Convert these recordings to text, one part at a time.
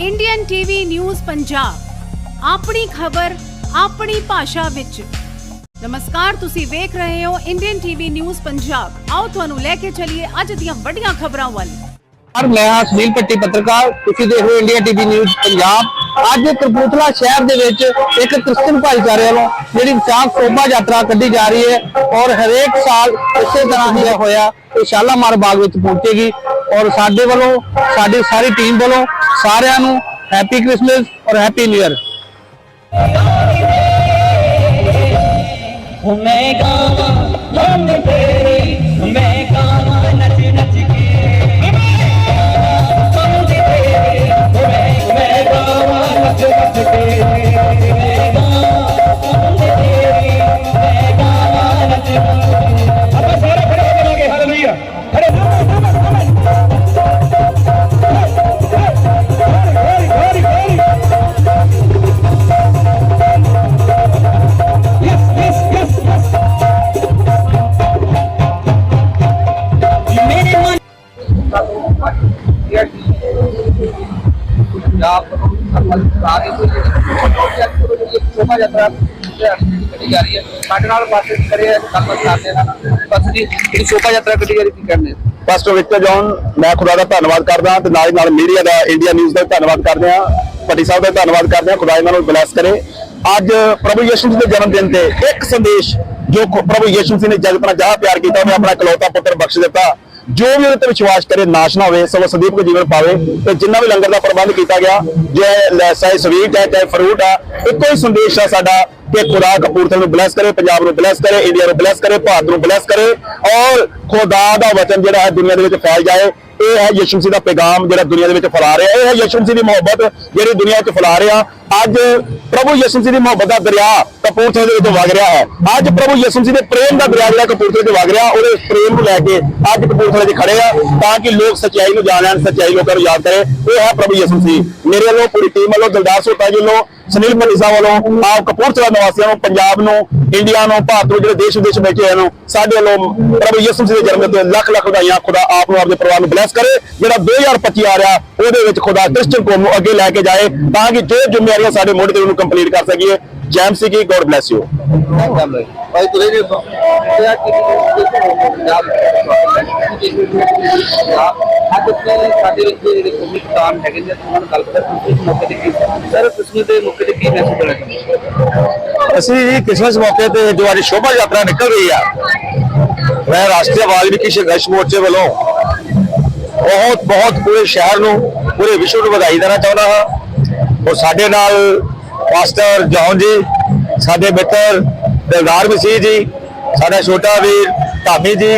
Indian TV news Punjab ਆਪਣੀ ਖਬਰ, ਆਪਣੀ ਭਾਸ਼ਾ ਵਿੱਚ। ਨਮਸਕਾਰ, ਤੁਸੀਂ ਵੇਖ ਰਹੇ ਹੋ ਇੰਡੀਅਨ ਟੀਵੀ ਨਿਊਜ਼ ਪੰਜਾਬ ਆਓ ਤੁਹਾਨੂੰ ਲੈ ਕੇ ਚੱਲੀਏ ਅੱਜ ਦੀਆਂ ਵੱਡੀਆਂ ਖਬਰਾਂ ਵੱਲ। ਔਰ ਮੈਂ ਹਾਂ ਸੁਨੀਲ ਪੱਟੀ ਪੱਤਰਕਾਰ, ਤੁਸੀਂ ਦੇਖ ਰਹੇ ਹੋ ਇੰਡੀਆ ਟੀਵੀ ਨਿਊਜ਼ ਪੰਜਾਬ ਅੱਜ ਕਪੂਰਥਲਾ ਸ਼ਹਿਰ ਦੇ ਵਿੱਚ ਇੱਕ ਕ੍ਰਿਸਚਨ ਭਾਈਚਾਰੇ ਵੱਲੋਂ ਜਿਹੜੀ ਵਿਸਾਖ ਸ਼ੋਭਾ ਯਾਤਰਾ ਕੱਢੀ ਜਾ ਰਹੀ ਹੈ ਔਰ ਹਰੇਕ ਸਾਲ ਇਸੇ ਤਰ੍ਹਾਂ ਹੀ ਹੋਇਆ ਇਹ ਸ਼ਾਲਾਮਾਰ ਬਾਗ ਵਿੱਚ ਪਹੁੰਚੇਗੀ ਔਰ ਸਾਡੇ ਵੱਲੋਂ, ਸਾਡੀ ਸਾਰੀ ਟੀਮ ਵੱਲੋਂ ਸਾਰਿਆਂ ਨੂੰ ਹੈਪੀ ਕ੍ਰਿਸਮਸ ਔਰ ਹੈਪੀ ਨਿਊ ਇਅਰ मैं ਆਗੇ ਕੋਈ ਸ਼ੋਭਾ ਯਾਤਰਾ ਕੱਢੀ ਜਾ ਰਹੀ ਹੈ ਸਾਡੇ ਨਾਲ ਪਾਸੇ ਕਰੇ ਗੱਲਬਾਤ ਕਰਦੇ ਹਾਂ ਬਸ ਜੀ ਇਹ ਸ਼ੋਭਾ ਯਾਤਰਾ ਕੱਢੀ ਜਾ ਰਹੀ ਕੀ ਕਰਨੇ ਪਾਸਟਰ ਵਿਕਟਰ ਜੌਨ ਮੈਂ ਖੁਦਾ ਦਾ ਧੰਨਵਾਦ ਕਰਦਾ ਤੇ ਨਾਲ ਨਾਲ ਮੀਡੀਆ ਦਾ ਇੰਡੀਆ ਨਿਊਜ਼ ਦਾ ਧੰਨਵਾਦ ਕਰਦੇ ਹਾਂ। ਪੱਟੀ ਸਾਹਿਬ ਦਾ ਧੰਨਵਾਦ ਕਰਦੇ ਹਾਂ। ਖੁਦਾ ਇਹਨਾਂ ਨੂੰ ਬਲੈਸ ਕਰੇ। ਅੱਜ ਪ੍ਰਭੂ ਯਿਸੂ ਜੀ ਦੇ ਜਨਮ ਦਿਨ ਤੇ ਇੱਕ ਸੰਦੇਸ਼ ਜੋ ਪ੍ਰਭੂ ਯਿਸੂ ਜੀ ਨੇ ਜਗਤ ਨਾਲ ਜਹਾਂ ਪਿਆਰ ਕੀਤਾ, ਉਹਨੇ ਆਪਣਾ ਇਕਲੌਤਾ ਪੁੱਤਰ ਬਖਸ਼ ਦਿੱਤਾ। ਜੋ ਵੀ ਉਹਦੇ ਤੇ ਵਿਸ਼ਵਾਸ ਕਰੇ, ਨਾਸ਼ ਨਾ ਹੋਵੇ, ਸਗੋਂ ਸਦੀਪ ਜੀਵਨ ਪਾਵੇ, ਤੇ ਜਿੰਨਾ ਵੀ ਲੰਗਰ ਦਾ ਪ੍ਰਬੰਧ ਕੀਤਾ ਗਿਆ, ਜੇ ਚਾਹੇ ਸਵੀਟ ਹੈ, ਚਾਹੇ ਫਰੂਟ ਆ, ਇੱਕੋ ਹੀ ਸੰਦੇਸ਼ ਆ ਸਾਡਾ ਕਿ ਖੁਦਾ ਕਪੂਰਥਲੇ ਨੂੰ ਬਲੈਸ ਕਰੇ, ਪੰਜਾਬ ਨੂੰ ਬਲੈਸ ਕਰੇ ਇੰਡੀਆ ਨੂੰ ਬਲੈਸ ਕਰੇ, ਭਾਰਤ ਨੂੰ ਬਲੈਸ ਕਰੇ, ਔਰ ਖੁਦਾ ਦਾ ਵਚਨ ਜਿਹੜਾ ਹੈ ਦੁਨੀਆ ਦੇ ਵਿੱਚ ਫੈਲ ਜਾਏ ਇਹ ਹੈ ਯਿਸੂ ਸਿੰਘ ਦਾ ਪੈਗਾਮ ਜਿਹੜਾ ਦੁਨੀਆ ਦੇ ਵਿੱਚ ਫੈਲਾ ਰਿਹਾ। ਇਹ ਹੈ ਯਿਸੂ ਸਿੰਘ ਦੀ ਮੁਹੱਬਤ ਜਿਹੜੀ ਦੁਨੀਆ 'ਚ ਫੈਲਾ ਰਿਹਾ। ਅੱਜ ਪ੍ਰਭੂ ਯਿਸੂ ਮਸੀਹ ਦੀ ਮੁਹੱਬਤ ਦਾ ਦਰਿਆ ਕਪੂਰਥਲੇ ਦੇ ਵਿੱਚ ਵਗ ਰਿਹਾ ਹੈ। ਅੱਜ ਪ੍ਰਭੂ ਯਿਸੂ ਸਿੰਘ ਦੇ ਪ੍ਰੇਮ ਦਾ ਦਰਿਆ ਜਿਹੜਾ ਕਪੂਰਥਲੇ 'ਚ ਵਗ ਰਿਹਾ, ਉਹਦੇ ਪ੍ਰੇਮ ਨੂੰ ਲੈ ਕੇ ਅੱਜ ਕਪੂਰਥਲੇ 'ਚ ਖੜੇ ਆ, ਤਾਂ ਕਿ ਲੋਕ ਸੱਚਾਈ ਨੂੰ ਜਾਣ ਲੈਣ, ਸੱਚਾਈ ਲੋਕਾਂ ਨੂੰ ਯਾਦ ਕਰੇ। ਇਹ ਹੈ ਪ੍ਰਭੂ ਯਿਸੂ ਸਿੰਘ ਮੇਰੇ ਵੱਲੋਂ ਪੂਰੀ ਟੀਮ ਵੱਲੋਂ ਦਿਲਦਾਰ ਸੋਤਾ ਜੀ ਵੱਲੋਂ, ਸੁਨੀਲ ਮਨੀਸਾ ਵੱਲੋਂ, ਆਪ ਕਪੂਰਥਲਾ ਨਿਵਾਸੀਆਂ ਨੂੰ, ਪੰਜਾਬ ਨੂੰ, ਇੰਡੀਆ ਨੂੰ, ਭਾਰਤ ਨੂੰ, ਜਿਹੜੇ ਦੇਸ਼ ਵਿਦੇਸ਼ ਬੈਠੇ ਹੋਏ ਨੂੰ ਸਾਡੇ ਵੱਲੋਂ ਪ੍ਰਭੂ ਯਿਸੂ ਮਸੀਹ ਦੇ ਜਨਮ ਦਿਨ ਤੇ ਲੱਖ ਲੱਖ ਵਧਾਈਆਂ, ਖੁਦਾ ਆਪ ਨੂੰ ਆਪਣੇ ਪਰਿਵਾਰ ਨੂੰ ਬਲੈਸ ਕਰੇ ਜਿਹੜਾ 2025 ਆ ਰਿਹਾ ਉਹਦੇ ਵਿੱਚ ਖੁਦਾ ਕ੍ਰਿਸਚਨ ਕੌਮ ਨੂੰ ਅੱਗੇ ਲੈ ਕੇ ਜਾਏ ਤਾਂ ਕਿ ਜੋ ਜ਼ਿੰਮੇਵਾਰੀਆਂ ਸਾਡੇ ਮੋਢੇ ਤੇ ਉਹਨੂੰ ਕੰਪਲੀਟ ਕਰ ਸਕੀਏ। ਜੈਮ ਸੀ ਕੀ ਗੋਡ ਬlesਸ ਯੂ ਭਾਈ ਤੁਸੀਂ ਵੀ ਕਿਹਾ ਕਿ ਪੰਜਾਬ ਅੱਜ ਆਪਣੇ ਸਾਡੇ ਵਿੱਚ ਜਿਹੜੇ ਕੌਮੀ ਕਿਸਾਨ ਹੈਗੇ ਨੇ ਉਹਨਾਂ ਨਾਲ ਗੱਲ ਕਰਦੇ ਇਸ ਮੌਕੇ ਤੇ ਕੀ ਸਰ ਤੁਸੀਂ ਦੇ ਮੌਕੇ ਤੇ ਕੀ ਮੈਸੇਜ ਦੇਣਾ ਚਾਹੁੰਦੇ ਅਸੀਂ ਜੀ ਕ੍ਰਿਸਮਸ ਮੌਕੇ ਤੇ ਜੋ ਅੱਜ ਸ਼ੋਭਾ ਯਾਤਰਾ ਨਿਕਲ ਰਹੀ ਆ ਮੈਂ ਰਾਸ਼ਟਰੀ ਵਾਲਮੀਕੀ ਸੰਘਰਸ਼ ਮੋਰਚੇ ਵੱਲੋਂ ਬਹੁਤ ਬਹੁਤ ਪੂਰੇ ਸ਼ਹਿਰ ਨੂੰ, ਪੂਰੇ ਵਿਸ਼ਵ ਨੂੰ ਵਧਾਈ ਦੇਣਾ ਚਾਹੁੰਦਾ ਹਾਂ। ਔਰ ਸਾਡੇ ਨਾਲ ਪਾਸਟਰ ਜੌਨ ਜੀ, ਸਾਡੇ ਮਿੱਤਰ ਦਿਲਦਾਰ ਮਸੀਹ ਜੀ, ਸਾਡਾ ਛੋਟਾ ਵੀਰ ਧਾਮੀ ਜੀ,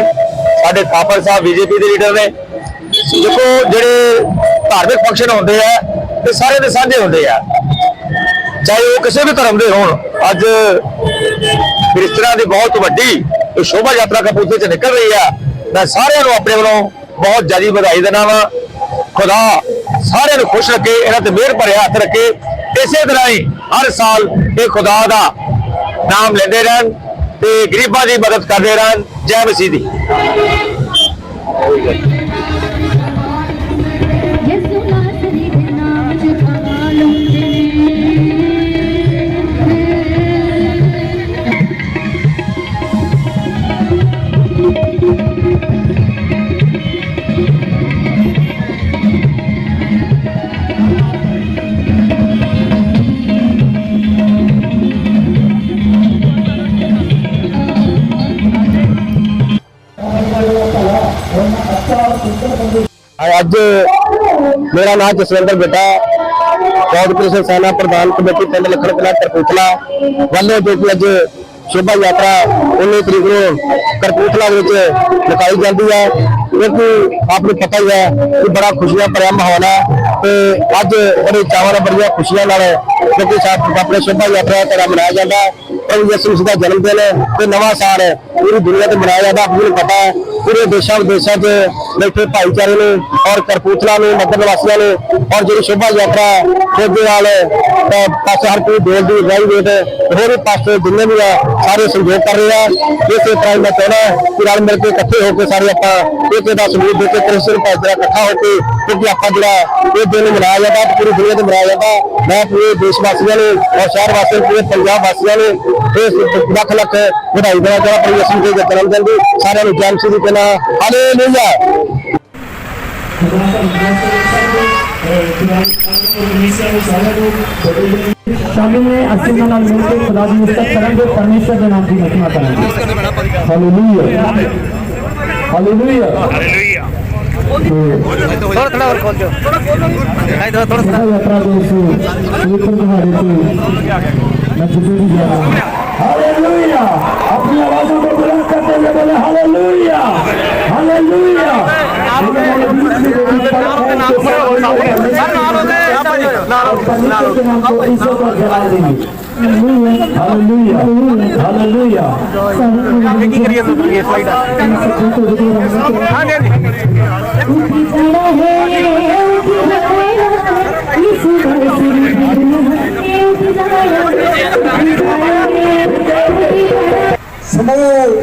ਸਾਡੇ ਥਾਪਰ ਸਾਹਿਬ ਬੀਜੇਪੀ ਦੇ ਲੀਡਰ ਨੇ। ਦੇਖੋ, ਜਿਹੜੇ ਧਾਰਮਿਕ ਫੰਕਸ਼ਨ ਹੁੰਦੇ ਆ ਤੇ ਸਾਰੇ ਦੇ ਸਾਂਝੇ ਹੁੰਦੇ ਆ। ਚਾਹੇ ਉਹ ਕਿਸੇ ਵੀ ਧਰਮ ਦੇ ਹੋਣ, ਅੱਜ ਕ੍ਰਿਸਚਨਾਂ ਦੀ ਬਹੁਤ ਵੱਡੀ ਸ਼ੋਭਾ ਯਾਤਰਾ ਕਪੂਰਥਲੇ ਚ ਨਿਕਲ ਰਹੀ ਆ। ਮੈਂ ਸਾਰਿਆਂ ਨੂੰ ਆਪਣੇ ਵੱਲੋਂ ਬਹੁਤ ਜ਼ਿਆਦਾ ਵਧਾਈ ਦੇਣਾ ਵਾ। ਖੁਦਾ ਸਾਰਿਆਂ ਨੂੰ ਖੁਸ਼ ਰੱਖੇ, ਇਹਨਾਂ ਤੇ ਮਿਹਰ ਭਰਿਆ ਹੱਥ ਰੱਖੇ। ਇਸੇ ਤਰ੍ਹਾਂ ਹੀ ਹਰ ਸਾਲ ਇਹ ਖੁਦਾ ਦਾ ਨਾਮ ਲੈਂਦੇ ਰਹਿਣ ਤੇ ਗਰੀਬਾਂ ਦੀ ਮਦਦ ਕਰਦੇ ਰਹਿਣ। ਜੈ ਮਸੀਹ ਦੀ। ਅੱਜ ਮੇਰਾ ਨਾਮ ਜਸਵਿੰਦਰ ਬੇਟਾ ਬਹੁਤ ਸੈਨਾ ਪ੍ਰਧਾਨ ਕਮੇਟੀ ਪਿੰਡ ਲਖਣ ਕਲਾ ਕਰਪੂਥਲਾ ਵੱਲੋਂ ਜੋ ਕਿ ਅੱਜ ਸ਼ੋਭਾ ਯਾਤਰਾ 19 ਤਰੀਕ ਨੂੰ ਕਰਪੂਥਲਾ ਵਿੱਚ ਨਿਕਾਲੀ ਜਾਂਦੀ ਹੈ। ਕਿਉਂਕਿ ਆਪ ਨੂੰ ਪਤਾ ਹੀ ਹੈ ਕਿ ਬੜਾ ਖੁਸ਼ੀਆਂ ਭਰਿਆ ਮਾਹੌਲ ਹੈ ਤੇ ਅੱਜ ਬੜੇ ਚਾਵਾਂ ਨਾਲ, ਬੜੀਆਂ ਖੁਸ਼ੀਆਂ ਨਾਲ ਕਿਉਂਕਿ ਸਾਥ ਆਪਣੇ ਸ਼ੋਭਾ ਯਾਤਰਾ ਦਾ ਮਨਾਇਆ ਜਾਂਦਾ ਹੈ। ਪ੍ਰਭੂ ਯਿਸੂ ਦਾ ਜਨਮ ਦਿਨ ਤੇ ਨਵਾਂ ਸਾਲ ਪੂਰੀ ਦੁਨੀਆ ਤੇ ਮਨਾਇਆ ਜਾਂਦਾ ਆਪ ਨੂੰ ਪਤਾ ਹੈ, ਪੂਰੇ ਦੇਸ਼ਾਂ ਵਿਦੇਸ਼ਾਂ 'ਚ ਬੈਠੇ ਭਾਈਚਾਰੇ ਨੇ ਔਰ ਕਰਪੂਤਲਾ ਨੇ ਨਗਰ ਨਿਵਾਸੀਆਂ ਨੇ ਔਰ ਜਿਹੜੀ ਸ਼ੋਭਾ ਯਾਤਰਾ ਖੋਜੇ ਨਾਲ ਪਾਸੇ ਹਰ ਕੋਈ ਦੇਸ਼ ਦੀ ਗ੍ਰੈਜੂਏਟ ਹੋਰ ਪਾਸੇ ਜਿੰਨੇ ਵੀ ਆ, ਸਾਰੇ ਸੰਯੋਗ ਕਰ ਰਹੇ ਆ ਇਸੇ ਤਰ੍ਹਾਂ ਹੀ ਮੈਂ ਕਹਿਣਾ ਕਿ ਰਲ ਮਿਲ ਕੇ ਇਕੱਠੇ ਹੋ ਕੇ ਸਾਰੇ ਆਪਾਂ ਇੱਕ ਦਾ ਸਬੂਤ ਦੇ ਕੇ ਕ੍ਰਿਸਚਨ ਭਾਈਚਾਰਾ ਇਕੱਠਾ ਹੋ ਕੇ, ਕਿਉਂਕਿ ਆਪਾਂ ਜਿਹੜਾ ਇਹ ਦਿਨ ਮਨਾਇਆ ਜਾਂਦਾ, ਪੂਰੀ ਦੁਨੀਆ ਤੇ ਮਨਾਇਆ ਜਾਂਦਾ ਮੈਂ ਪੂਰੇ ਦੇਸ਼ ਵਾਸੀਆਂ ਨੂੰ ਔਰ ਸ਼ਹਿਰ ਵਾਸੀਆਂ ਨੂੰ, ਪੂਰੇ ਪੰਜਾਬ ਵਾਸੀਆਂ ਨੂੰ ਇਸ ਲੱਖ ਲੱਖ ਵਧਾਈ ਦੇਣਾ ਚਾਹੁੰਦਾ ਪ੍ਰਭੂ ਯਿਸੂ ਦੇ ਜਨਮ ਦਿਨ ਦੀ ਸਾਰਿਆਂ ਨੂੰ ਜਨਮ ਦੀ ਪਹਿਲਾ ਹਾਲੇਲੂਇਆ ਸਾਹਮਣੇ ਅਸੀਂ ਉਹਨਾਂ ਨਾਲ ਮਿਲ ਕੇ ਖੁਦਾ ਦੀ ਮੁਸਤਕ ਕਰਾਂਗੇ ਪਰਮੇਸ਼ਰ ਦੇ ਨਾਮ ਦੀ ਮਹਿਮਾ ਕਰਾਂਗੇ ਹਾਲੇਲੂਇਆ ਹਾਲੇਲੂਇਆ ਹਾਲੇਲੂਇਆ ਥੋੜਾ ਥੋੜਾ ਹੋਰ ਖੋਲ ਦਿਓ ਨਹੀਂ ਥੋੜਾ ਥੋੜਾ ਯਾਤਰਾ ਦੇ ਸੀ ਇਹ ਤੋਂ ਤੁਹਾਡੇ ਤੇ ਮੈਂ ਜਿੱਦੇ ਵੀ ਜਾ ਰਿਹਾ হালেলুইয়া আপনি আওয়াজ করবেন একটা করে বলে হালেলুইয়া হালেলুইয়া Thank Hallelujah! ਸਮੂਹ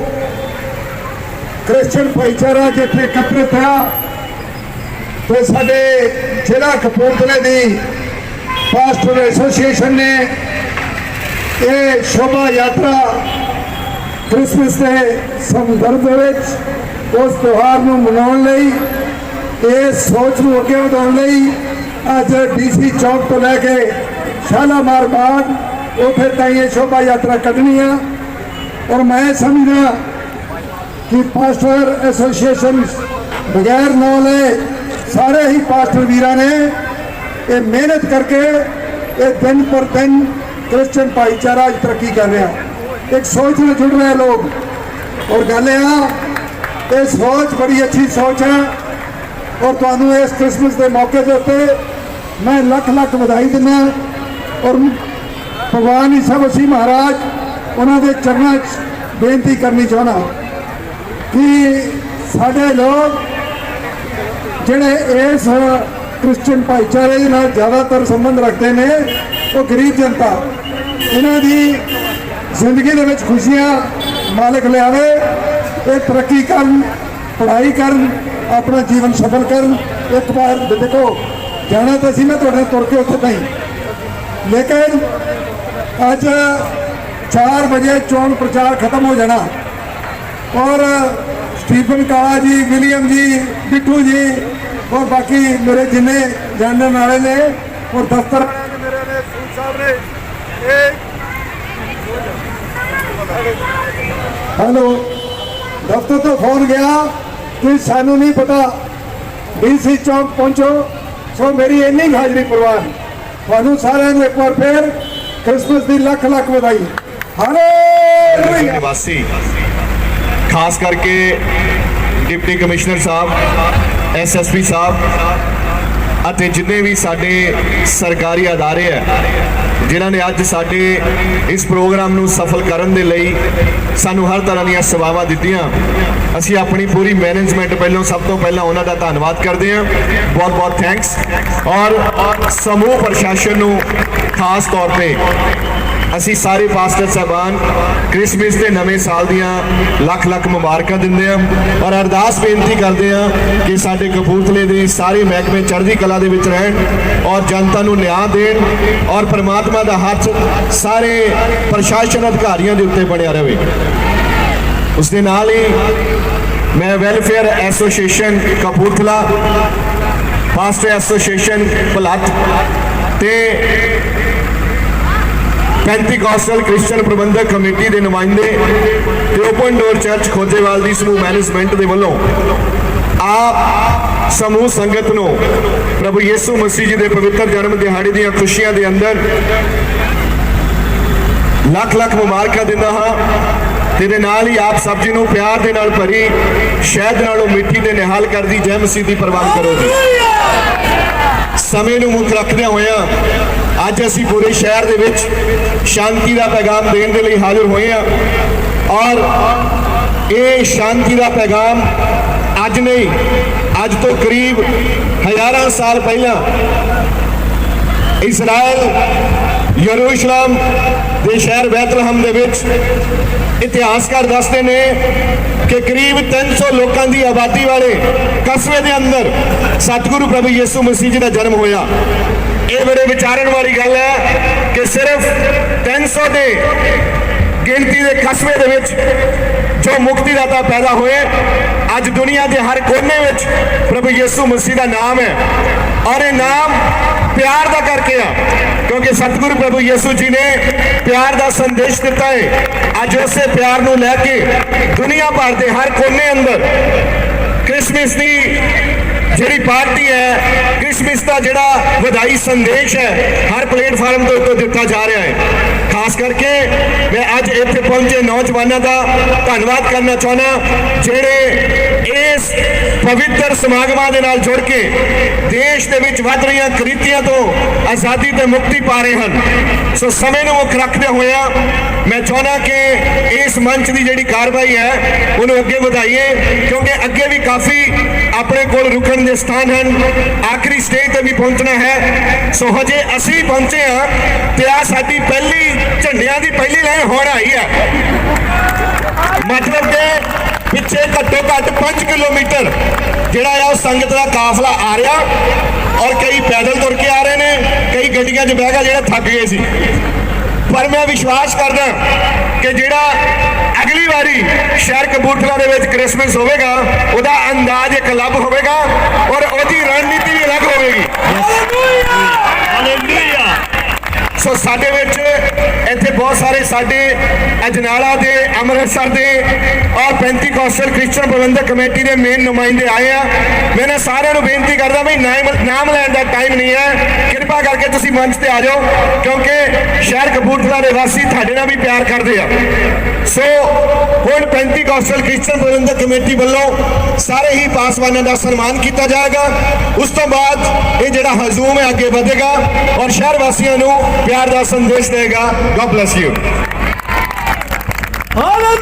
ਕ੍ਰਿਸਚੀਅਨ ਭਾਈਚਾਰਾ ਜਿੱਥੇ ਇਕੱਤਰਿਤ ਆ ਤੇ ਸਾਡੇ ਜ਼ਿਲ੍ਹਾ ਕਪੂਰਥਲੇ ਦੀ ਪਾਸਟਰ ਐਸੋਸੀਏਸ਼ਨ ਨੇ ਇਹ ਸ਼ੋਭਾ ਯਾਤਰਾ ਕ੍ਰਿਸਮਸ ਦੇ ਸੰਦਰਭ ਦੇ ਵਿੱਚ ਉਸ ਤਿਉਹਾਰ ਨੂੰ ਮਨਾਉਣ ਲਈ ਇਹ ਸੋਚ ਨੂੰ ਅੱਗੇ ਵਧਾਉਣ ਲਈ ਅੱਜ ਡੀਸੀ ਚੌਕ ਤੋਂ ਲੈ ਕੇ ਸ਼ਾਲਾਮਾਰ ਬਾਗ ਉੱਥੇ ਤਾਈਂ ਇਹ ਸ਼ੋਭਾ ਯਾਤਰਾ ਕੱਢਣੀ ਆ ਔਰ ਮੈਂ ਸਮਝਦਾ ਕਿ ਪਾਸਟਰ ਐਸੋਸੀਏਸ਼ਨ ਬਗੈਰ ਨਾਂ ਲਏ ਸਾਰੇ ਹੀ ਪਾਸਟਰ ਵੀਰਾਂ ਨੇ ਇਹ ਮਿਹਨਤ ਕਰਕੇ ਇਹ ਦਿਨ ਪਰ ਦਿਨ ਕ੍ਰਿਸਚੀਅਨ ਭਾਈਚਾਰਾ ਅੱਜ ਤਰੱਕੀ ਕਰ ਰਿਹਾ। ਇੱਕ ਸੋਚ ਨਾਲ ਜੁੜ ਰਹੇ ਲੋਕ। ਔਰ ਗੱਲ ਇਹ ਆ, ਇਹ ਸੋਚ ਬੜੀ ਅੱਛੀ ਸੋਚ ਹੈ। ਔਰ ਤੁਹਾਨੂੰ ਇਸ ਕ੍ਰਿਸਮਸ ਦੇ ਮੌਕੇ ਦੇ ਉੱਤੇ ਮੈਂ ਲੱਖ ਲੱਖ ਵਧਾਈ ਦਿੰਦਾ। ਔਰ ਭਗਵਾਨ ਹੀ ਸਭ ਅਸੀਂ ਮਹਾਰਾਜ ਉਹਨਾਂ ਦੇ ਚਰਨਾਂ 'ਚ ਬੇਨਤੀ ਕਰਨੀ ਚਾਹਣਾ ਕਿ ਸਾਡੇ ਲੋਕ ਜਿਹੜੇ ਇਸ ਕ੍ਰਿਸਚੀਅਨ ਭਾਈਚਾਰੇ ਦੇ ਨਾਲ ਜ਼ਿਆਦਾਤਰ ਸੰਬੰਧ ਰੱਖਦੇ ਨੇ, ਉਹ ਗਰੀਬ ਜਨਤਾ, ਇਹਨਾਂ ਦੀ ਜ਼ਿੰਦਗੀ ਦੇ ਵਿੱਚ ਖੁਸ਼ੀਆਂ ਮਾਲਕ ਲਿਆਵੇ, ਇਹ ਤਰੱਕੀ ਕਰਨ, ਪੜ੍ਹਾਈ ਕਰਨ, ਆਪਣਾ ਜੀਵਨ ਸਫਲ ਕਰਨ। ਇੱਕ ਵਾਰ ਦੇਖੋ, ਜਾਣਾ ਤਾਂ ਸੀ, ਮੈਂ ਤੁਹਾਡੇ ਨਾਲ ਤੁਰ ਕੇ ਉੱਥੇ ਤਾਈਂ ਲੇਕਿਨ ਅੱਜ 4 ਵਜੇ ਚੋਣ ਪ੍ਰਚਾਰ ਖਤਮ ਹੋ ਜਾਣਾ। ਔਰ ਸਟੀਫਨ ਕਾਲਾ ਜੀ, ਵਿਲੀਅਮ ਜੀ, ਬਿੱਟੂ ਜੀ ਔਰ ਬਾਕੀ ਮੇਰੇ ਜਿੰਨੇ ਜਾਣਨ ਵਾਲੇ ਨੇ ਔਰ ਦਫ਼ਤਰ ਮੇਰੇ ਨੇ ਸੂਟ ਸਾਹਿਬ ਨੇ ਇਹ ਹੈਲੋ, ਦਫ਼ਤਰ ਤੋਂ ਫੋਨ ਗਿਆ ਕਿ ਸਾਨੂੰ ਨਹੀਂ ਪਤਾ। ਡੀਸੀ ਚੌਕ ਪਹੁੰਚੋ, ਸੋ ਮੇਰੀ ਇੰਨੀ ਹਾਜ਼ਰੀ ਪ੍ਰਵਾਨ। ਤੁਹਾਨੂੰ ਸਾਰਿਆਂ ਨੂੰ ਇੱਕ ਵਾਰ ਫੇਰ ਕ੍ਰਿਸਮਸ ਦੀ ਲੱਖ ਲੱਖ ਵਧਾਈ। ਹਾਲੇਲੂਇਆ ਨਿਵਾਸੀ। ਖਾਸ ਕਰਕੇ ਡਿਪਟੀ ਕਮਿਸ਼ਨਰ ਸਾਹਿਬ ਐਸਐਸਪੀ ਸਾਹਿਬ ਅਤੇ ਜਿੰਨੇ ਵੀ ਸਾਡੇ ਸਰਕਾਰੀ ਅਦਾਰੇ ਹੈ ਜਿਨ੍ਹਾਂ ਨੇ ਅੱਜ ਸਾਡੇ ਇਸ ਪ੍ਰੋਗਰਾਮ ਨੂੰ ਸਫਲ ਕਰਨ ਦੇ ਲਈ ਸਾਨੂੰ ਹਰ ਤਰ੍ਹਾਂ ਦੀਆਂ ਸੇਵਾਵਾਂ ਦਿੱਤੀਆਂ। ਅਸੀਂ ਆਪਣੀ ਪੂਰੀ ਮੈਨੇਜਮੈਂਟ ਪਹਿਲਾਂ, ਸਭ ਤੋਂ ਪਹਿਲਾਂ ਉਹਨਾਂ ਦਾ ਧੰਨਵਾਦ ਕਰਦੇ ਹਾਂ। ਬਹੁਤ ਬਹੁਤ ਥੈਂਕਸ। ਔਰ ਸਮੂਹ ਪ੍ਰਸ਼ਾਸਨ ਨੂੰ ਖਾਸ ਤੌਰ ਤੇ ਅਸੀਂ ਸਾਰੇ ਪਾਸਟਰ ਸਾਹਿਬਾਨ ਕ੍ਰਿਸਮਸ ਦੇ ਨਵੇਂ ਸਾਲ ਦੀਆਂ ਲੱਖ ਲੱਖ ਮੁਬਾਰਕਾਂ ਦਿੰਦੇ ਹਾਂ ਔਰ ਅਰਦਾਸ ਬੇਨਤੀ ਕਰਦੇ ਹਾਂ ਕਿ ਸਾਡੇ ਕਪੂਰਥਲੇ ਦੇ ਸਾਰੇ ਮਹਿਕਮੇ ਚੜ੍ਹਦੀ ਕਲਾ ਦੇ ਵਿੱਚ ਰਹਿਣ ਔਰ ਜਨਤਾ ਨੂੰ ਨਿਆਂ ਦੇਣ ਔਰ ਪ੍ਰਮਾਤਮਾ ਦਾ ਹੱਥ ਸਾਰੇ ਪ੍ਰਸ਼ਾਸਨ ਅਧਿਕਾਰੀਆਂ ਦੇ ਉੱਤੇ ਬਣਿਆ ਰਹੇ। ਉਸ ਦੇ ਨਾਲ ਹੀ ਮੈਂ welfare association Kapurthala pastor association Bhulath ਤੇ ਪੈਂਟੀਕਾਸਟਲ ਕ੍ਰਿਸਚੀਅਨ ਪ੍ਰਬੰਧਕ ਕਮੇਟੀ ਦੇ ਨੁਮਾਇੰਦੇ ਤੇ ਓਪਨ ਡੋਰ ਚਰਚ ਖੋਜੇਵਾਲ ਦੀ ਸਮੂਹ ਮੈਨੇਜਮੈਂਟ ਦੇ ਵੱਲੋਂ ਆਪ ਸਮੂਹ ਸੰਗਤ ਨੂੰ ਪ੍ਰਭੂ ਯਿਸੂ ਮਸੀਹ ਜੀ ਦੇ ਪਵਿੱਤਰ ਜਨਮ ਦਿਹਾੜੇ ਦੀਆਂ ਖੁਸ਼ੀਆਂ ਦੇ ਅੰਦਰ ਲੱਖ ਲੱਖ ਮੁਬਾਰਕਾਂ ਦਿੰਦਾ ਹਾਂ ਤੇ ਦੇ ਨਾਲ ਹੀ ਆਪ ਸਭ ਜੀ ਨੂੰ ਪਿਆਰ ਦੇ ਨਾਲ ਭਰੀ ਸ਼ਹਿਦ ਨਾਲੋਂ ਮਿੱਠੀ ਤੇ ਨਿਹਾਲ ਕਰਦੀ ਜੈ ਮਸੀਹ ਦੀ ਪ੍ਰਵਾਨ ਕਰੋ ਜੀ। ਸਮੇਂ ਨੂੰ ਮੁੱਖ ਰੱਖਦਿਆਂ ਹੋਇਆਂ ਅੱਜ ਅਸੀਂ ਪੂਰੇ ਸ਼ਹਿਰ ਦੇ ਵਿੱਚ ਸ਼ਾਂਤੀ ਦਾ ਪੈਗਾਮ ਦੇਣ ਦੇ ਲਈ ਹਾਜ਼ਰ ਹੋਏ ਹਾਂ। ਔਰ ਇਹ ਸ਼ਾਂਤੀ ਦਾ ਪੈਗਾਮ ਅੱਜ ਨਹੀਂ, ਅੱਜ ਤੋਂ ਕਰੀਬ ਹਜ਼ਾਰਾਂ ਸਾਲ ਪਹਿਲਾਂ ਇਸਰਾਇਲ ਯਰੂਸ਼ਲਮ ਦੇ ਸ਼ਹਿਰ ਬੈਤਲਹਮ ਦੇ ਵਿੱਚ ਇਤਿਹਾਸਕਾਰ ਦੱਸਦੇ ਨੇ ਕਿ ਕਰੀਬ 300 ਲੋਕਾਂ ਦੀ ਆਬਾਦੀ ਵਾਲੇ ਕਸਬੇ ਦੇ ਅੰਦਰ ਸਤਿਗੁਰੂ ਪ੍ਰਭੂ ਯਿਸੂ ਮਸੀਹ ਜੀ ਦਾ ਜਨਮ ਹੋਇਆ। ਇਹ ਬੜੇ ਵਿਚਾਰਨ ਵਾਲੀ ਗੱਲ ਹੈ ਕਿ ਸਿਰਫ 300 ਦੇ ਗਿਣਤੀ ਦੇ ਕਸਬੇ ਦੇ ਵਿੱਚ ਜੋ ਮੁਕਤੀਦਾਤਾ ਪੈਦਾ ਹੋਏ, ਅੱਜ ਦੁਨੀਆ ਦੇ ਹਰ ਕੋਨੇ ਵਿੱਚ ਪ੍ਰਭੂ ਯਿਸੂ ਮਸੀਹ ਦਾ ਨਾਮ ਹੈ। ਔਰ ਇਹ ਨਾਮ ਪਿਆਰ ਦਾ ਕਰਕੇ ਆ, ਕਿਉਂਕਿ ਸਤਿਗੁਰੂ ਪ੍ਰਭੂ ਯਿਸੂ ਜੀ ਨੇ ਪਿਆਰ ਦਾ ਸੰਦੇਸ਼ ਦਿੱਤਾ ਹੈ। ਅੱਜ ਉਸੇ ਪਿਆਰ ਨੂੰ ਲੈ ਕੇ ਦੁਨੀਆ ਭਰ ਦੇ ਹਰ ਕੋਨੇ ਅੰਦਰ ਕ੍ਰਿਸਮਸ ਦੀ ਜਿਹੜੀ ਪਾਰਟੀ ਹੈ, ਕ੍ਰਿਸਮਸ ਦਾ ਜਿਹੜਾ ਵਧਾਈ ਸੰਦੇਸ਼ ਹੈ, ਹਰ ਪਲੇਟਫਾਰਮ ਦੇ ਉੱਤੇ ਦਿੱਤਾ ਜਾ ਰਿਹਾ ਹੈ। ਖਾਸ ਕਰਕੇ ਮੈਂ ਅੱਜ ਇੱਥੇ ਪਹੁੰਚੇ ਨੌਜਵਾਨਾਂ ਦਾ ਧੰਨਵਾਦ ਕਰਨਾ ਚਾਹੁੰਦਾ ਜਿਹੜੇ ਇਸ ਪਵਿੱਤਰ ਸਮਾਗਮਾਂ ਦੇ ਨਾਲ ਜੁੜ ਕੇ ਦੇਸ਼ ਦੇ ਵਿੱਚ ਵੱਧ ਰਹੀਆਂ ਕ੍ਰਿਤੀਆਂ ਤੋਂ ਆਜ਼ਾਦੀ ਤੇ ਮੁਕਤੀ ਪਾ ਰਹੇ ਹਨ। ਸੋ ਸਮੇਂ ਨੂੰ ਮੁੱਖ ਰੱਖਦੇ ਹੋਇਆ ਮੈਂ ਚਾਹੁੰਦਾ ਕਿ ਇਸ ਮੰਚ ਦੀ ਜਿਹੜੀ ਕਾਰਵਾਈ ਹੈ, ਉਹਨੂੰ ਅੱਗੇ ਵਧਾਈਏ, ਕਿਉਂਕਿ ਅੱਗੇ ਵੀ ਕਾਫੀ ਆਪਣੇ ਕੋਲ ਰੁਕਣ ਦੇ ਸਥਾਨ ਹਨ। ਆਖਰੀ ਸਟੇਜ ਤੇ ਵੀ ਪਹੁੰਚਣਾ ਹੈ। ਸੋ ਹਜੇ ਅਸੀਂ ਪਹੁੰਚੇ ਹਾਂ। ਤੇ ਆ ਸਾਡੀ ਪਹਿਲੀ ਝੰਡਿਆਂ ਦੀ ਪਹਿਲੀ ਲਾਈਨ ਹੋਣ ਆਈ ਹੈ। ਮਤਲਬ ਕਿ ਪਿੱਛੇ ਘੱਟੋ ਘੱਟ 5 ਕਿਲੋਮੀਟਰ ਜਿਹੜਾ ਆ ਉਹ ਸੰਗਤ ਦਾ ਕਾਫਲਾ ਆ ਰਿਹਾ ਔਰ ਕਈ ਪੈਦਲ ਤੁਰ ਕੇ ਆ ਰਹੇ ਨੇ, ਕਈ ਗੱਡੀਆਂ 'ਚ ਬਹਿ ਕੇ ਜਿਹੜੇ ਥੱਕ ਗਏ ਸੀ। ਪਰ ਮੈਂ ਵਿਸ਼ਵਾਸ ਕਰਦਾ ਕਿ ਜਿਹੜਾ ਅਗਲੀ ਵਾਰੀ ਸ਼ਹਿਰ ਕਪੂਰਥਲਾ ਦੇ ਵਿੱਚ ਕ੍ਰਿਸਮਸ ਹੋਵੇਗਾ ਉਹਦਾ ਅੰਦਾਜ਼ ਇੱਕ ਅਲੱਗ ਹੋਵੇਗਾ ਔਰ ਉਹਦੀ ਰਣਨੀਤੀ ਵੀ ਅਲੱਗ ਹੋਵੇਗੀ। ਸੋ ਸਾਡੇ ਵਿੱਚ ਇੱਥੇ ਬਹੁਤ ਸਾਰੇ ਸਾਡੇ ਅਜਨਾਲਾ ਦੇ, ਅੰਮ੍ਰਿਤਸਰ ਦੇ ਔਰ 35 ਕੌਂਸਲ ਕ੍ਰਿਸਚਨ ਪ੍ਰਬੰਧਕ ਕਮੇਟੀ ਦੇ ਮੇਨ ਨੁਮਾਇੰਦੇ ਆਏ ਆ। ਮੈਂ ਨਾ ਸਾਰਿਆਂ ਨੂੰ ਬੇਨਤੀ ਕਰਦਾ ਵੀ ਨਾਮ ਨਾਮ ਲੈਣ ਦਾ ਟਾਈਮ ਨਹੀਂ ਹੈ। ਕਿਰਪਾ ਕਰਕੇ ਤੁਸੀਂ ਮੰਚ ਤੇ ਆ ਜਾਓ, ਕਿਉਂਕਿ ਸ਼ਹਿਰ ਕਪੂਰਥਲਾ ਦੇ ਵਾਸੀ ਤੁਹਾਡੇ ਨਾਲ ਵੀ ਪਿਆਰ ਕਰਦੇ ਆ। ਸੋ ਹੁਣ 35 ਕੌਂਸਲ ਕ੍ਰਿਸਚਨ ਪ੍ਰਬੰਧਕ ਕਮੇਟੀ ਵੱਲੋਂ ਸਾਰੇ ਹੀ ਪਾਸਵਾਨਾਂ ਦਾ ਸਨਮਾਨ ਕੀਤਾ ਜਾਏਗਾ। ਉਸ ਤੋਂ ਬਾਅਦ ਇਹ ਜਿਹੜਾ ਹਜ਼ੂਮ ਹੈ ਅੱਗੇ ਵਧੇਗਾ ਔਰ ਸ਼ਹਿਰ ਵਾਸੀਆਂ ਨੂੰ ਪਿਆਰ ਦਾ ਸੰਦੇਸ਼ ਦੇਗਾ। God bless you. Hallelujah.